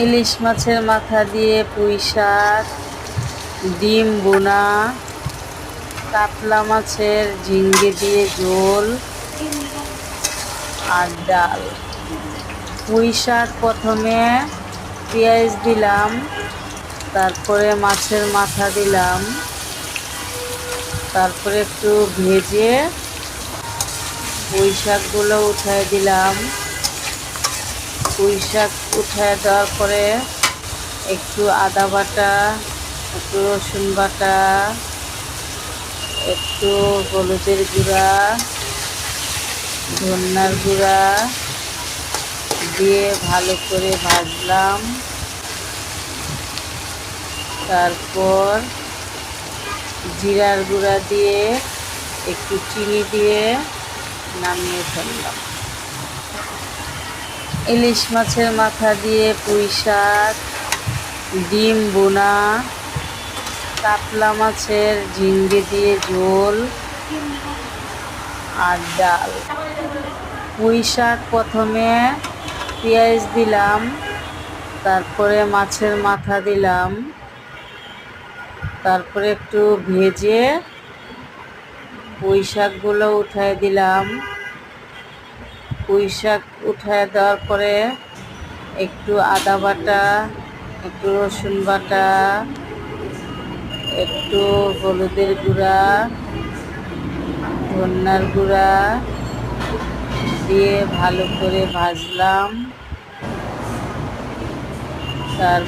ইলিশ মাছের মাথা দিয়ে পুঁই শাক, ডিম বোনা কাতলা মাছের ঝিঙ্গে দিয়ে ঝোল আর ডাল। পুঁই শাক প্রথমে পেঁয়াজ দিলাম, তারপরে মাছের মাথা দিলাম, তারপরে একটু ভেজে পুঁই শাকগুলো উঠায় দিলাম। পুঁই শাক উঠায় দেওয়ার পরে একটু আদা বাটা, একটু রসুন বাটা, একটু হলুদের গুঁড়া, ধন্যার গুঁড়া দিয়ে ভালো করে ভাজলাম। তারপর জিরার গুঁড়া দিয়ে একটু চিনি দিয়ে নামিয়ে ফেললাম। ইলিশ মাছের মাথা দিয়ে পুঁই শাক, ডিম বোনা, কাতলা মাছের ঝিঙ্গে দিয়ে ঝোল আর ডাল। পুঁই শাক প্রথমে পেঁয়াজ দিলাম, তারপরে মাছের মাথা দিলাম, তারপরে একটু ভেজে পুঁই শাকগুলো উঠায় দিলাম। পুঁই শাক উঠায় দেওয়ার পরে একটু আদা বাটা, একটু রসুন বাটা, একটু হলুদের গুঁড়া, ধন্যার গুঁড়া দিয়ে ভালো করে ভাজলাম। তার